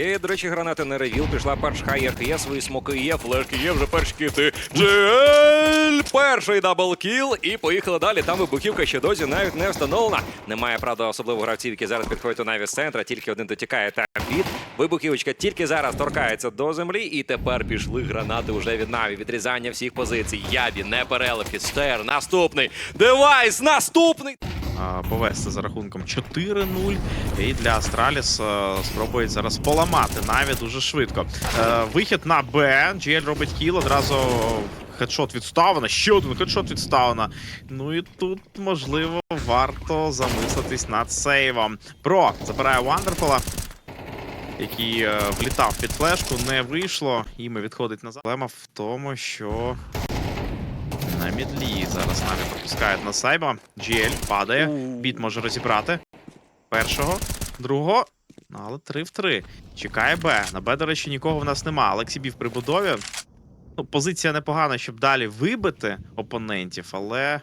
І, до речі, гранати на ревіл. Пішла перша хаєрка, є свої смоки, є флешки, є вже перші кіти. Джель! Перший даблкіл. І поїхали далі. Там вибухівка ще досі навіть не встановлена. Немає, правда, особливо гравців, які зараз підходять до навіс центра. Тільки один дотікає та від. Вибухівочка тільки зараз торкається до землі. І тепер пішли гранати уже від Наві. Відрізання всіх позицій. Ябі, не переливки. Стер, наступний. Девайс, наступний. А, повести за рахунком 4-0. І для Астраліс е, спробують зараз поламати Наві дуже швидко. Е, Вихід на Б. GL робить кіл, одразу хедшот відставлено. Ще один хедшот відставлено. Ну і тут, можливо, варто замислитись над сейвом. Про забирає Вандерфола. Який е, влітав під флешку, не вийшло, і ми відходить назад. Проблема в тому, що на мідлі зараз навіть пропускають на сайба. GL падає. Біт може розібрати. Першого, другого. Ну, але 3 в 3. Чекає Б. На Б, до речі, нікого в нас нема. Алексі Бі в прибудові. Ну, позиція непогана, щоб далі вибити опонентів, але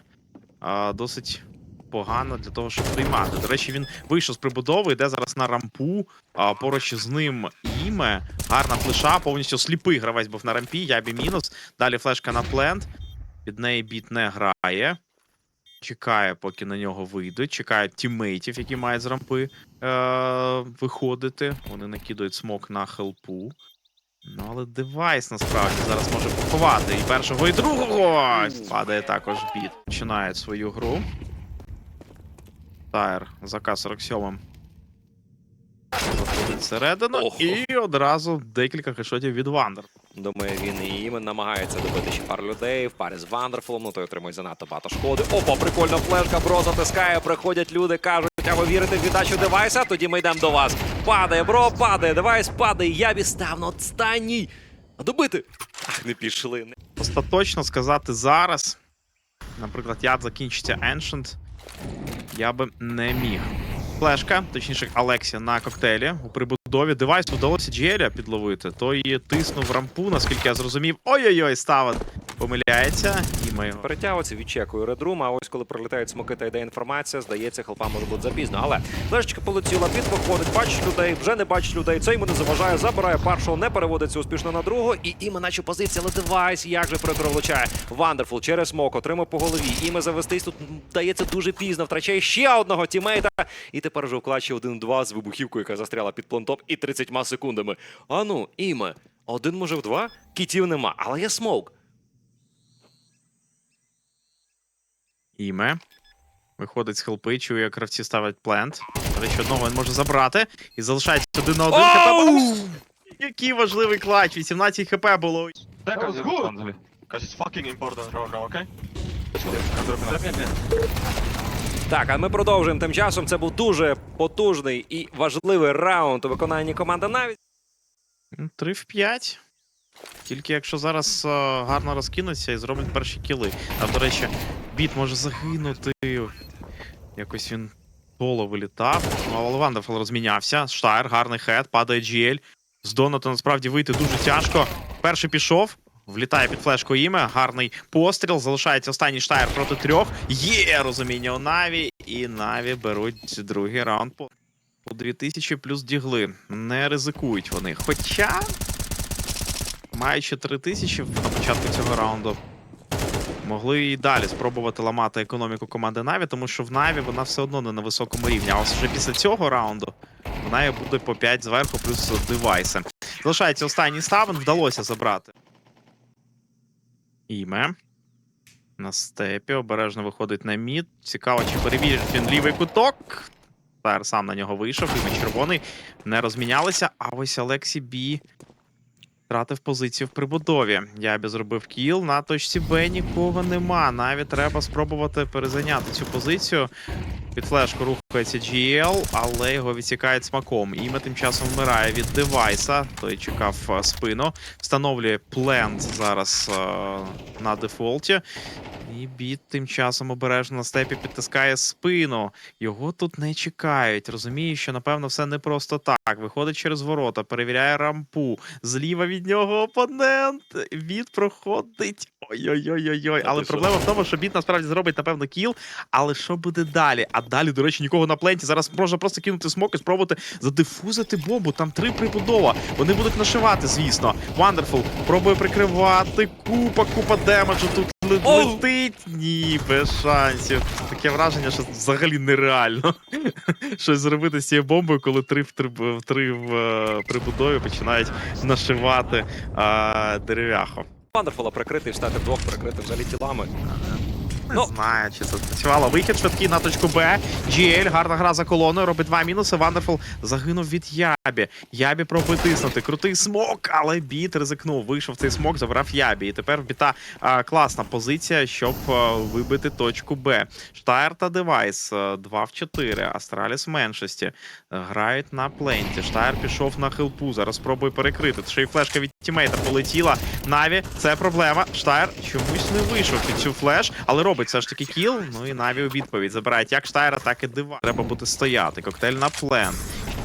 а, досить погано для того, щоб приймати. До речі, він вийшов з прибудови, йде зараз на рампу. А, поруч з ним іме. Гарна флеша, повністю сліпий гравець був на рампі. Ябі мінус. Далі флешка на плент. Під неї біт не грає. Чекає, поки на нього вийдуть. Чекає тіммейтів, які мають з рампи е- виходити. Вони накидують смок на хелпу. Ну, але девайс насправді зараз може поховати і першого, і другого. Падає також біт. Починають свою гру. Тайр за К-47. Заходить всередину і одразу декілька хешотів від Вандер. Думаю, він і намагається добити ще пару людей в парі з Вандерфулом, ну той отримує занадто багато шкоди. Опа, прикольна флешка, бро затискає, приходять люди, кажуть, а ви вірите в віддачу девайса? Тоді ми йдемо до вас. Падає, бро, падає, девайс падає, ябі став на останній. А добити? Ах, не пішли. Остаточно сказати зараз. Наприклад, яд закінчиться Ancient. Я би не міг. Флешка, точніше, Алексія на коктейлі у прибудові. Девайс вдалося Джеля підловити. Той тиснув рампу, наскільки я зрозумів. Ой-ой-ой, Ставен помиляється. І ми. Перетягується, відчекує редрум, а ось коли прилітають смоки та йде інформація, здається, хелпа може бути запізно. Але флешечка полетіла, під виходить, бачить людей, вже не бачить людей. Це йому не заважає, забирає першого, не переводиться успішно на другого. І іме наче позиція, але девайс як же перевлучає. Вандерфул через смок, отримав по голові. Іме завестись тут дається дуже пізно, втрачає ще одного тімейта. І тепер вже вклаче 1-2 з вибухівкою, яка застряла під плентом і 30 секундами. А ну, іме, один може в два, кітів нема, але є смок. Іме. Виходить з хелпи, чує, як гравці ставлять плент. До речі, одного він може забрати. І залишається один на один хп. Який важливий клач! 18 хп було. Because it's fucking important now, okay? Так, а ми продовжуємо тим часом. Це був дуже потужний і важливий раунд у виконанні команди навіть. 3 в 5. Тільки якщо зараз е, гарно розкинуться і зроблять перші кіли. А до речі, біт може загинути. Якось він соло вилітав. Ну, але Вандерфул розмінявся. Штайр, гарний хед, падає GL. З Доната насправді вийти дуже тяжко. Перший пішов. Влітає під флешку іме, гарний постріл. Залишається останній штайр проти трьох. Є розуміння у Наві. І Наві беруть другий раунд по по 2000 плюс дігли. Не ризикують вони. Хоча, маючи 3000 на початку цього раунду, могли і далі спробувати ламати економіку команди Наві, тому що в Наві вона все одно не на високому рівні. А ось вже після цього раунду в Наві буде по 5 зверху, плюс девайси. Залишається останній ставен, вдалося забрати. Іме. На степі обережно виходить на мід. Цікаво, чи перевірить він лівий куток. Тайр сам на нього вийшов, і червоний не розмінялися. А ось Алексі Бі втратив позицію в прибудові. Ябі зробив кіл. На точці Б нікого нема. Навіть треба спробувати перезайняти цю позицію. Під флешку рухається GL, але його відсікають смаком. Іме тим часом вмирає від девайса. Той чекав е, спину. Встановлює плент зараз е, на дефолті. І біт тим часом обережно на степі підтискає спину. Його тут не чекають. Розуміє, що напевно все не просто так. Виходить через ворота, перевіряє рампу. Зліва від нього опонент. Біт проходить. Ой-ой-ой-ой. Але проблема в тому, що біт насправді зробить, напевно, кіл. Але що буде далі? А далі, до речі, нікого на пленті. Зараз можна просто кинути смок і спробувати задифузити бомбу. Там три прибудова. Вони будуть нашивати, звісно. Wonderful пробує прикривати. Купа, купа демеджу тут летить. Ні, без шансів. Таке враження, що взагалі нереально щось зробити з цією бомбою, коли три в три, в три в е, прибудові починають нашивати е, дерев'яху. Вандерфула прикритий, встати вдвох прикрити взагалі тілами. Не Ну. знаю, чи це спрацювало. Вихід швидкий на точку Б. GL, гарна гра за колоною, робить два мінуси. Вандерфул загинув від Ябі. Ябі пробує тиснути. Крутий смок, але біт ризикнув. Вийшов цей смок, забрав Ябі. І тепер в біта а, класна позиція, щоб а, вибити точку Б. Штайр та Девайс 2 в 4. Астраліс в меншості. Грають на пленті. Штайр пішов на хилпу. Зараз спробує перекрити. Ще й флешка від тімейта полетіла. Наві, це проблема. Штайр чомусь не вийшов під цю флеш, але робить все ж таки кіл. Ну і Наві у відповідь забирають як Штайра, так і Дива. Треба буде стояти. Коктейль на плен.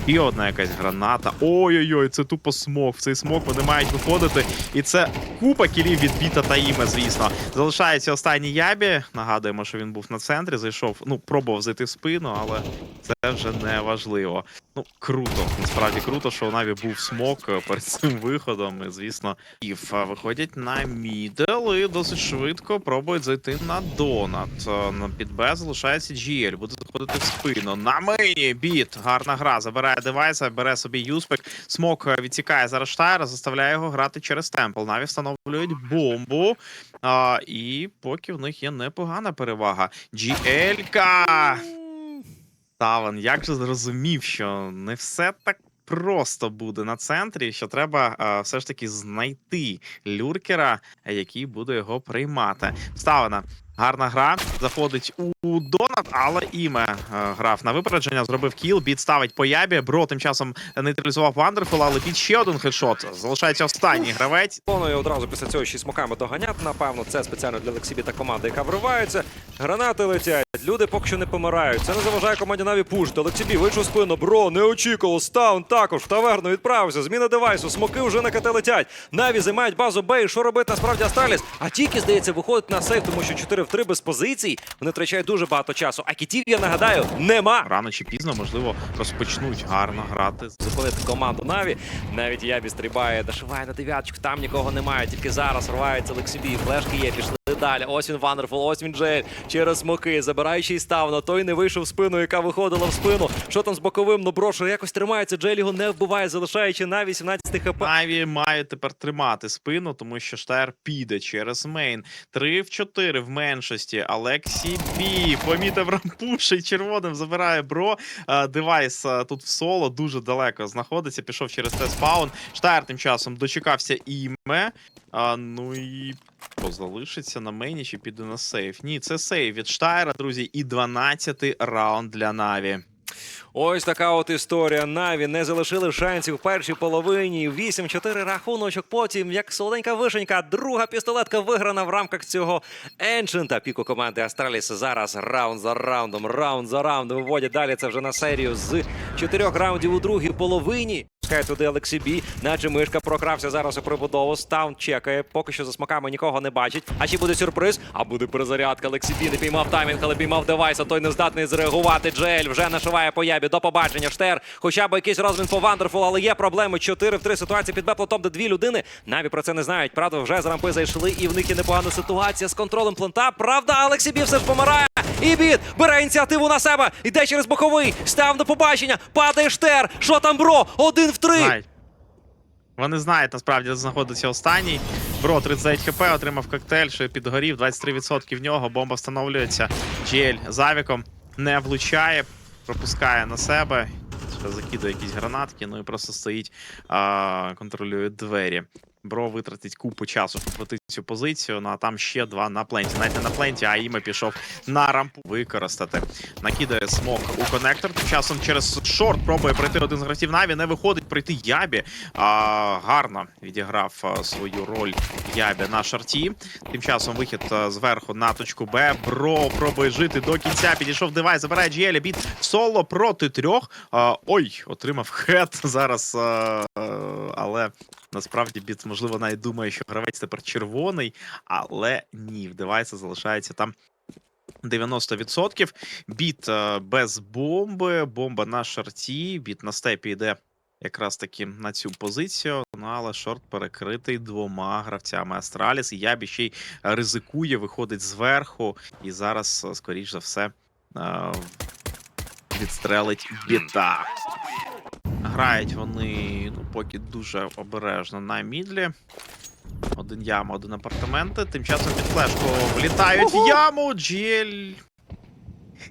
І одна якась граната. Ой-ой-ой, це тупо смок. В цей смок вони мають виходити. І це купа кілів від біта та іме, звісно. Залишається останній ябі. Нагадуємо, що він був на центрі, зайшов, ну, пробував зайти в спину, але це вже не важливо. Ну, круто. Насправді круто, що у Наві був смок е, перед цим виходом. І, звісно, Ів е, виходять на мідл і досить швидко пробують зайти на донат. Е, під Б залишається GL, буде заходити в спину. На мені біт. Гарна гра. Забирає девайса, бере собі юспек. Смок е, відсікає зараз Штайра, заставляє його грати через темпл. Наві встановлюють бомбу. А, і поки в них є непогана перевага. GL-ка! Таван, як же зрозумів, що не все так просто буде на центрі, що треба е, все ж таки знайти люркера, який буде його приймати. Ставина. Гарна гра, заходить у донат, але іме е, грав на випередження, зробив кіл, біт ставить по ябі. Бро тим часом нейтралізував Вандерфул, але під ще один хедшот. Залишається останній гравець. Планує одразу після цього ще смоками доганяти. Напевно, це спеціально для Лексібі та команди, яка вривається. Гранати летять. Люди поки що не помирають. Це не заважає команді Наві пушити. Лексібі вийшов спину. Бро, не очікував. Стаун також в таверну відправився. Зміна девайсу. Смоки вже на КТ летять. Наві займають базу Б. І що робити насправді Астраліс? А тільки, здається, виходить на сейф, тому що 4 в 3 без позицій. Вони втрачають дуже багато часу. А кітів, я нагадаю, нема. Рано чи пізно, можливо, розпочнуть гарно грати. зупинити команду Наві. Навіть Ябі стрибає, дошиває на дев'яточку, там нікого немає. Тільки зараз рвається Лексібі. Флешки є, пішли далі. Ось він Вандерфул, ось він Джель. Через смоки, забираючи ставно. Той не вийшов в спину, яка виходила в спину. Що там з боковим? Ну брошу якось тримається. Джель його не вбиває, залишаючи на 18 хп. Наві мають тепер тримати спину, тому що Штайр піде через мейн. 3 в 4 в меншості. Алексій Бі помітив рампуш і червоним забирає бро. Е, Девайс е, тут в соло дуже далеко знаходиться. Пішов через те спаун. Штайр тим часом дочекався іме. А, ну і позалишиться на мейні чи піде на сейф. Ні, це сейф від Штайра, друзі, і 12-й раунд для Наві. Ось така от історія. Наві не залишили шансів в першій половині. 8-4 рахуночок. Потім, як солоденька вишенька, друга пістолетка виграна в рамках цього еншента. Піку команди Астраліс зараз раунд за раундом, раунд за раундом виводять далі. Це вже на серію з чотирьох раундів у другій половині. Пускає туди Олексій Бі, наче мишка прокрався зараз у прибудову. Стаун чекає. Поки що за смаками нікого не бачить. А чи буде сюрприз? А буде перезарядка. Олексій Бі не піймав таймінг, але піймав девайс, а той не здатний зреагувати. Джель вже нашиває по ябі. До побачення. Штер. Хоча б якийсь розмін по Вандерфул, але є проблеми. 4 в 3 ситуації під Беплотом, де дві людини. Наві про це не знають. Правда, вже з рампи зайшли, і в них є непогана ситуація з контролем плента. Правда, Алексій Бі все ж помирає. І біт бере ініціативу на себе. Іде через боковий. Став до побачення. Падає штер. Що там, бро? Один в три. Вони знають, насправді, де знаходиться останній. Бро, 39 хп, отримав коктейль, що підгорів, 23% в нього, бомба встановлюється. GL завіком не влучає, пропускає на себе. Закидує якісь гранатки, ну і просто стоїть, а, контролює двері. Бро витратить купу часу, щоб пройти цю позицію. Ну а там ще два на пленті. Навіть не на пленті, а іме пішов на рампу використати. Накидає смок у коннектор. Тим часом через шорт пробує пройти один з гравців Наві. Не виходить пройти Ябі. А, гарно відіграв свою роль Ябі на шарті. Тим часом вихід зверху на точку Б. Бро пробує жити до кінця. Підійшов девайс, забирає GL, біт соло проти трьох. А, ой, отримав хет зараз. А, але насправді біт, можливо, навіть думає, що гравець тепер червоний, але ні, в девайса залишається там 90%. Біт е, без бомби, бомба на шарті, біт на степі йде якраз таки на цю позицію. Ну але шорт перекритий двома гравцями Астраліс. І Ябі ще й ризикує, виходить зверху, і зараз, е, скоріш за все, е, відстрелить біта. Грають вони ну, поки дуже обережно на мідлі. Один яма, один апартаменти. Тим часом під флешку влітають в яму. Джіель.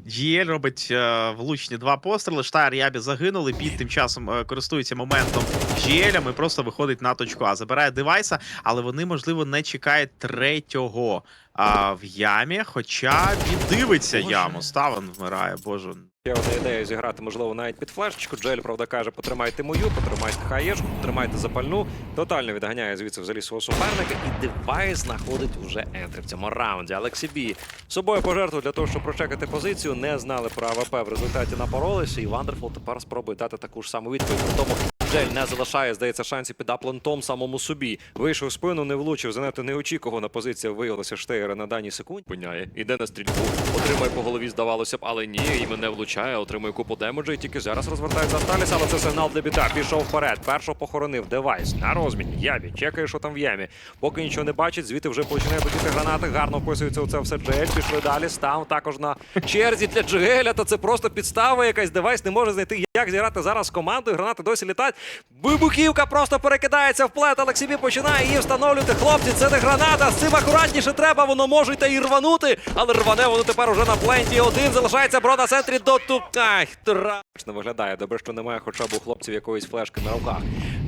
Джіель робить е, влучні два постріли. Штайр Ябі загинули. Під тим часом е, користується моментом Джіеля. і просто виходить на точку А. Забирає девайса, але вони, можливо, не чекають третього а, в ямі. Хоча він дивиться яму. Ставен вмирає, боже. Є одна ідея зіграти, можливо, навіть під флешечку. Джель, правда, каже, потримайте мою, потримайте хаєшку, потримайте запальну. Тотально відганяє звідси взагалі свого суперника. І девайс знаходить уже ентри в цьому раунді. Алексі Бі собою пожертвував для того, щоб прочекати позицію. Не знали про АВП. В результаті напоролися. І Вандерфул тепер спробує дати таку ж саму відповідь. Тому Джель не залишає, здається, шансів під аплантом самому собі. Вийшов в спину, не влучив. Занадто неочікувана позиція виявилася Штейера на даній секунді. Пиняє, іде на стрільбу, отримає по голові, здавалося б, але ні, і мене влучає, отримує купу демеджа, і тільки зараз розвертається Асталіс, але це сигнал для біта. Пішов вперед. Першого похоронив девайс на розміні. Ябі, чекає, що там в ямі. Поки нічого не бачить, звідти вже починає летіти гранати. Гарно вписується у це все Джель. Пішли далі. Став також на черзі для Джеля. Та це просто підстава якась. Девайс не може знайти, як зіграти зараз з командою. Гранати досі літають. Вибухівка просто перекидається в плет. Олексібі починає її встановлювати. Хлопці, це не граната. З цим акуратніше треба. Воно може та і рванути. Але рване воно тепер уже на пленті. Один залишається бро на центрі до ту. Ай, трашно виглядає. Добре, що немає хоча б у хлопців якоїсь флешки на руках.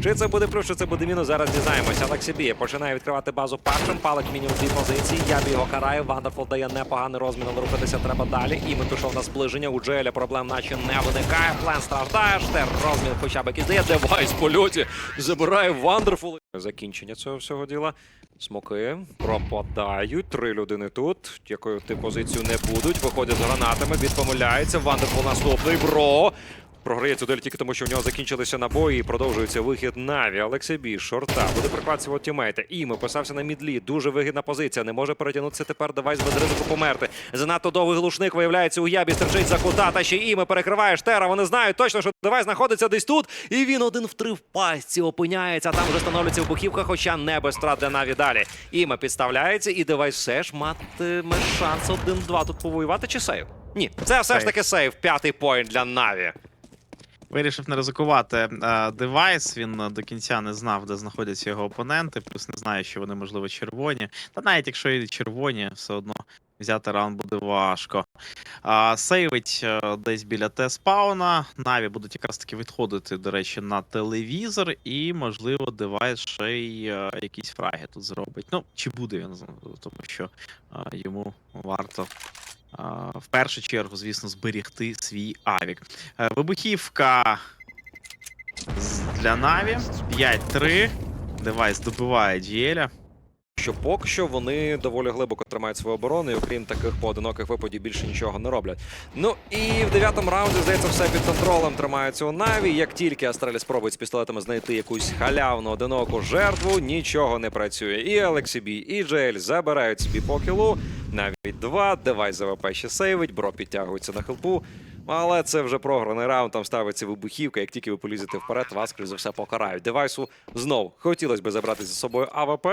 Чи це буде плюс, чи це буде мінус, зараз дізнаємося. Олексібі починає відкривати базу першим. Палик мінімум дві позиції. Ябі його карає. Вандерфул дає непоганий розмін, але рухатися треба далі. І ми пішов на зближення. У Джеля проблем наче не виникає. Плен страждає. Штер розмін хоча б якийсь дає. Девайс в польоті. Забирає Вандерфул. Закінчення цього всього діла. Смоки пропадають. Три людини тут. Якою ти позицію не будуть. Виходять з гранатами. Від помиляється. Вандерфул наступний. Бро. Програє цю дель тільки тому, що в нього закінчилися набої і продовжується вихід Наві. Олексій Бі, шорта, буде прикладати свого тімейта. Іми писався на мідлі. Дуже вигідна позиція. Не може перетягнутися тепер девайс без ризику померти. Занадто довгий глушник виявляється у ябі. Стерчить за кута. Та ще іми перекриває штера. Вони знають точно, що девайс знаходиться десь тут. І він один в три в пастці опиняється. Там вже становиться вибухівка, хоча не без втрат для Наві далі. Іми підставляється, і девайс все ж матиме шанс один-два тут повоювати чи сейв? Ні, це все ж таки сейв. П'ятий поінт для Наві. Вирішив не ризикувати е, девайс. Він до кінця не знав, де знаходяться його опоненти, плюс не знає, що вони, можливо, червоні. Та навіть якщо і червоні, все одно взяти раунд буде важко. А, сейвить е, десь біля Т-спауна. Наві будуть якраз таки відходити, до речі, на телевізор, і, можливо, девайс ще й е, якісь фраги тут зробить. Ну, чи буде він, тому що е, йому варто. В першу чергу, звісно, зберігти свій авік. Е, Вибухівка для Наві. 5-3. Девайс добиває Дієля. Що поки що вони доволі глибоко тримають свою оборону, і окрім таких поодиноких випадів більше нічого не роблять. Ну і в дев'ятому раунді, здається, все під контролем тримається у Наві. Як тільки Астралі спробують з пістолетами знайти якусь халявну одиноку жертву, нічого не працює. І Алексібі, і Джель забирають собі по кілу. Навіть два. Девайс ЗВП ще сейвить, бро підтягується на хелпу. Але це вже програний раунд, там ставиться вибухівка. Як тільки ви полізете вперед, вас скоріш за все покарають. Девайсу знов хотілося б забрати за собою АВП,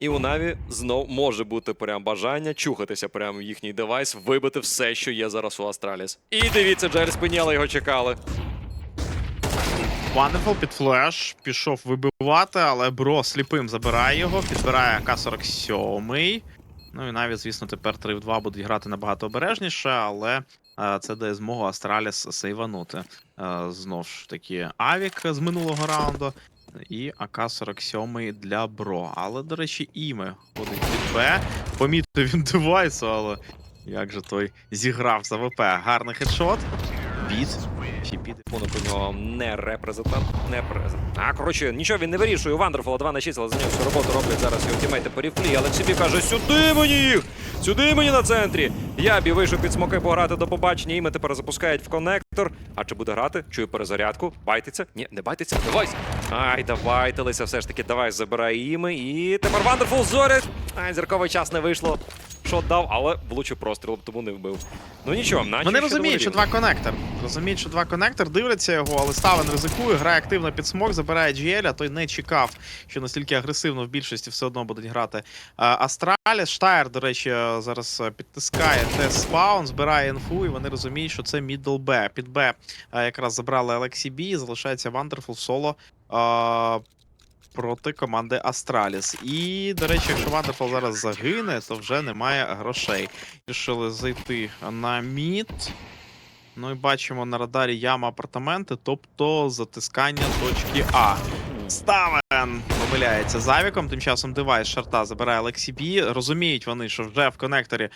і у Наві знов може бути прям бажання чухатися прямо в їхній девайс, вибити все, що є зараз у Астраліс. І дивіться, Джель спиняли, його чекали. Wonderful під флеш. Пішов вибивати, але Бро сліпим забирає його, підбирає К-47. Ну і навіть, звісно, тепер 3 в 2 будуть грати набагато обережніше, але це дає змогу Астраліс сейванути. Знову ж таки Авік з минулого раунду. І АК-47 для Бро. Але, до речі, іме ходить від Б. Помітив він девайсу, але як же той зіграв за ВП. Гарний хедшот. Від. Ще піде. У нього не репрезентант, не презент. А коротше, нічого він не вирішує. Вандерфола 2 на 6, але за нього всю роботу роблять зараз його тімейти по ріфлі. Але Сібі каже: сюди мені їх! Сюди мені на центрі. Ябі вийшов під смоки пограти до побачення. Іми тепер запускають в коннектор. А чи буде грати? Чую перезарядку. Байтиться? Ні, не байтиться. Давай. Ай, давайтилися. Все ж таки, давай забирай іми. І тепер Вандерфул зорять. Ай, зірковий час не вийшло. Шот дав, але влучив простріл, тому не вбив. Ну нічого, наче Вони ще розуміють, що доволі два конектор. Розуміють, що два конектор, дивляться його, але Ставен ризикує, грає активно під смок, забирає GL, а той не чекав, що настільки агресивно в більшості все одно будуть грати Астраліс. Штайр, до речі, е, зараз е, підтискає тест спаун, збирає інфу, і вони розуміють, що це мідл Б. Під Б е, якраз забрали Алексі Бі, і залишається Вандерфул соло. Проти команди Астраліс. І, до речі, якщо Вандерфол зараз загине, то вже немає грошей. Рішили зайти на мід. Ну і бачимо на радарі яма апартаменти, тобто затискання точки А. Ставен помиляється завіком. Тим часом девайс шарта забирає Бі. Розуміють вони, що вже в конекторі е,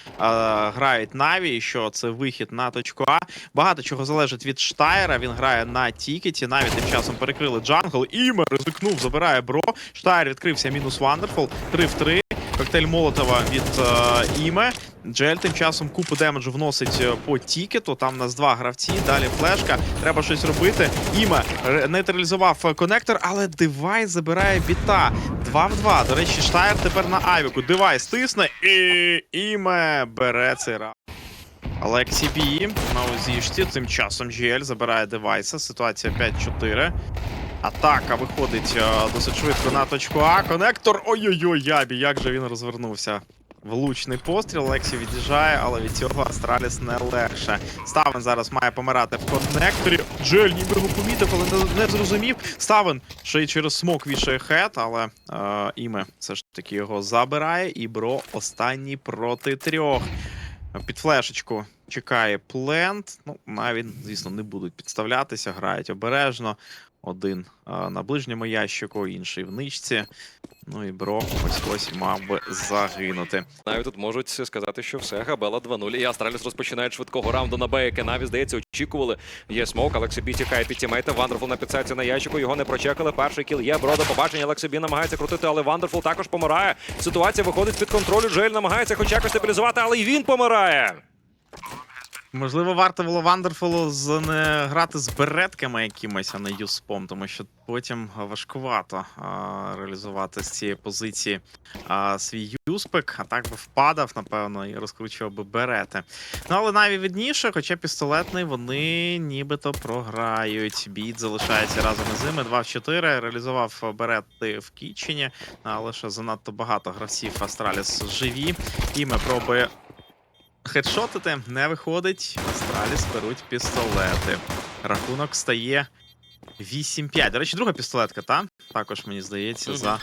грають Наві, що це вихід на точку А. Багато чого залежить від Штайра. Він грає на тікеті. Наві тим часом перекрили джангл. Іме ризикнув, забирає бро. Штайр відкрився мінус Вандерфол. 3 в 3. Коктейль Молотова від е, Іме. Джель тим часом купу демеджу вносить е, по тікету. Там у нас два гравці. Далі флешка. Треба щось робити. Іме нейтралізував е, конектор, але девайс забирає біта. 2 в 2. До речі, Штайр тепер на авіку. Девайс тисне і Іме бере цей раунд. Алексі Бі на узішці. Тим часом GL забирає девайса. Ситуація 5-4. Атака виходить е, досить швидко на точку А. Конектор. Ой-ой-ой, Ябі, як же він розвернувся. Влучний постріл, Лексі від'їжджає, але від цього Астраліс не легше. Ставен зараз має помирати в коннекторі. Джель ніби його помітив, але не, не зрозумів. Ставен ще й через смок вішає хет, але е, іме все ж таки його забирає. І бро останній проти трьох. Під флешечку чекає плент. Ну, навіть, звісно, не будуть підставлятися, грають обережно. Один а, на ближньому ящику, інший в ничці. Ну і бро ось ось мав би загинути. Навіть тут можуть сказати, що все, Габела 2-0. І Астраліс розпочинає швидкого раунду на Б, яке Наві, здається, очікували. Є смок, Алексібі тікає під тімейта. Вандерфул на підсеці на ящику, його не прочекали. Перший кіл є, бро до побачення. Алексібі намагається крутити, але Вандерфул також помирає. Ситуація виходить з-під контролю. Джель намагається хоч якось стабілізувати, але й він помирає. Можливо, варто було Вандерфулу з не грати з беретками якимось, а не юспом, тому що потім важкувато а, реалізувати з цієї позиції а, свій юспик, а так би впадав, напевно, і розкручував би берети. Ну, але навіть відніше, хоча пістолетний, вони нібито програють. Біт залишається разом із ними. 2 в 4. Реалізував берети в Кітчені, але ще занадто багато гравців Астраліс живі. Іме пробує Хедшотити не виходить. Астраліс беруть пістолети. Рахунок стає 8-5. До речі, друга пістолетка, та? Також мені здається, за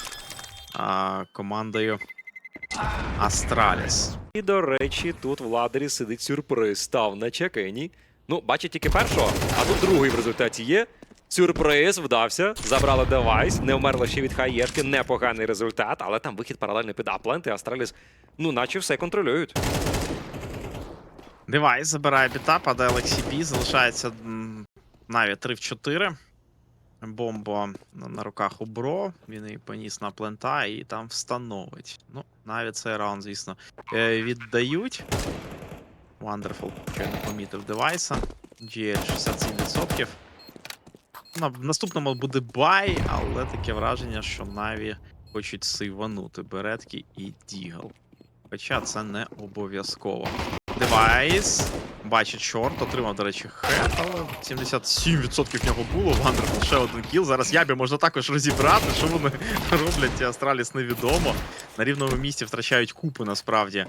а, командою Астраліс. І, до речі, тут в ладері сидить сюрприз. Став на чекені. Ну, бачить тільки першого, а тут другий в результаті є. Сюрприз вдався, забрали девайс, не вмерла ще від хаєшки, непоганий результат, але там вихід паралельно під Апленд, і Астраліс, ну, наче все контролюють. Девайс забирає біта, падає Олексій Бі, залишається м, Наві 3 в 4. Бомба на руках у Бро. Він її поніс на плента і там встановить. Ну, Наві цей раунд, звісно, е, віддають. Wonderful, що не помітив девайса. GL 67%. На, наступному буде бай, але таке враження, що Наві хочуть сейванути беретки і Дігл. Хоча це не обов'язково. Девайс. Бачить чорт, отримав, до речі, хет, але 77% в нього було. Вандерфул ще один кіл. Зараз Ябі можна також розібрати, що вони роблять ті Астраліс невідомо. На рівному місці втрачають купу насправді е,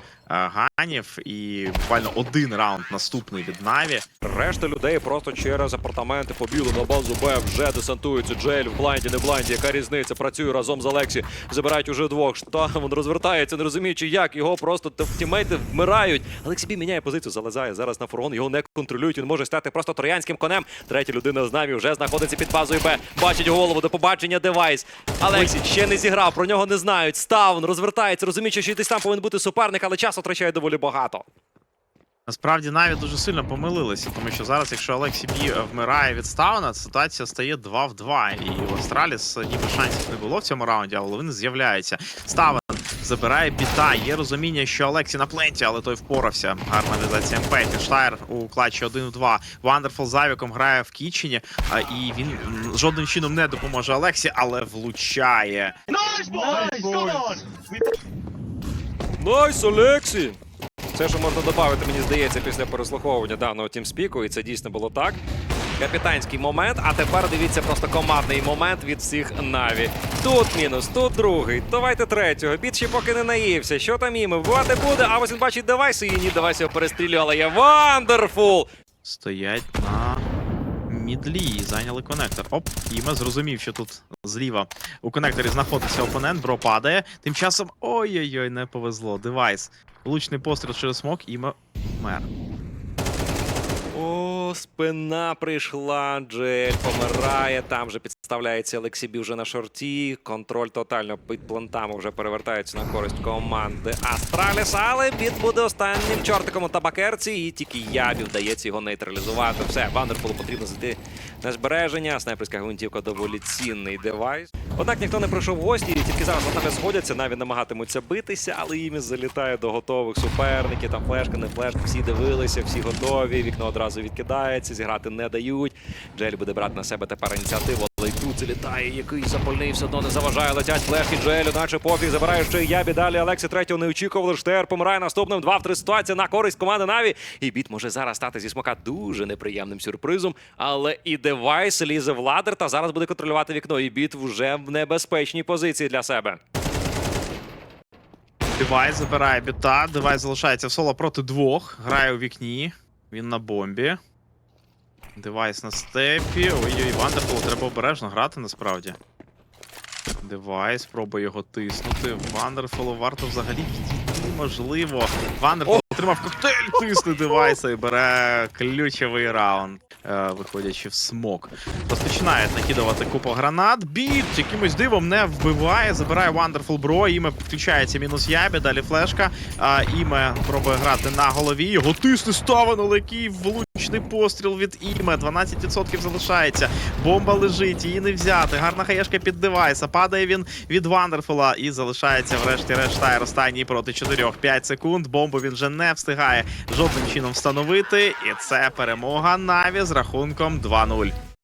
ганів. І буквально один раунд наступний від Наві. Решта людей просто через апартаменти побіли на базу Б, вже десантуються. Джель в блайнді, не блайнді. Яка різниця? Працює разом з Алексі. Забирають уже двох. Штамон розвертається, не розуміючи, як його просто тімейти вмирають. Алексій Бі міняє позицію, залазає зараз на фургон. Його не контролюють. Він може стати просто троянським конем. Третя людина з нами вже знаходиться під базою Б. Бачить голову до побачення девайс. Алексій ще не зіграв, про нього не знають. Ставн розвертається, розуміючи, що десь там повинен бути суперник, але часу втрачає доволі багато. Насправді Наві дуже сильно помилилися, тому що зараз, якщо Алексі Бі вмирає від Стауна, ситуація стає 2 в 2. І у Астраліс ніби шансів не було в цьому раунді, але він з'являється. Ставен забирає біта. Є розуміння, що Алексі на пленті, але той впорався. Гарна реалізація МП. Фінштайр у клатчі 1 в 2. Вандерфул з Авіком грає в Кітчені, а, і він жодним чином не допоможе Алексі, але влучає. Найс, Олексій! Все, що можна додати, мені здається, після переслуховування даного тімспіку, і це дійсно було так. Капітанський момент, а тепер дивіться просто командний момент від всіх Наві. Тут мінус, тут другий. Давайте третього. Біт ще поки не наївся. Що там іми? Вбивати буде, а ось він бачить девайси і ні, девайс його перестрілює, але є вандерфул! Стоять на мідлі зайняли конектор. Оп, Іме зрозумів, що тут зліва у конекторі знаходиться опонент, бро падає. Тим часом ой-ой-ой, не повезло. Девайс. Влучний постріл через смок, Іме мер. О, спина прийшла. Джель помирає. Там же підставляється Олексій вже на шорті. Контроль тотально під плантами вже перевертається на користь команди Астраліс. Але біт буде останнім чортиком у табакерці. І тільки ябі вдається його нейтралізувати. Все, Вандерфулу потрібно зайти на збереження. Снайперська гвинтівка доволі цінний девайс. Однак ніхто не пройшов гості, і тільки зараз нами сходяться, навіть намагатимуться битися, але їм залітає до готових суперників. Там флешка, не флешка, всі дивилися, всі готові. Вікно одразу відкидається, зіграти не дають. Джель буде брати на себе тепер ініціативу. Залітає, який запальний все одно не заважає. Летять флешки Джелю, наче пофіг. Забирає ще й ябі. Далі Алексі третього не очікували. Штер помирає наступним. 2 в 3 ситуація на користь команди Наві. І біт може зараз стати зі смока дуже неприємним сюрпризом. Але і девайс лізе в ладер та зараз буде контролювати вікно. І біт вже в небезпечній позиції для себе. Девайс забирає біта. Девайс залишається в соло проти двох. Грає у вікні. Він на бомбі. Девайс на степі. Ой-ой, Вандерфул, треба обережно грати насправді. Девайс, пробує його тиснути. Вандерфолу варто взагалі можливо. Вандерфул отримав коктейль, тисне девайса і бере ключовий раунд, е, виходячи в смок. Розпочинає накидувати купу гранат. Біт якимось дивом не вбиває, забирає Wonderful Bro. Іме підключається мінус ябі, далі флешка. Іме пробує грати на голові. Його тисне ставано, але який влучний постріл від Іме. 12% залишається. Бомба лежить, її не взяти. Гарна хаєшка під девайса. Падає він від Вандерфула і залишається врешті-решт Тайр останній проти 4. 5 секунд. Бомбу він вже не встигає жодним чином встановити. І це перемога Наві з рахунком 2-0.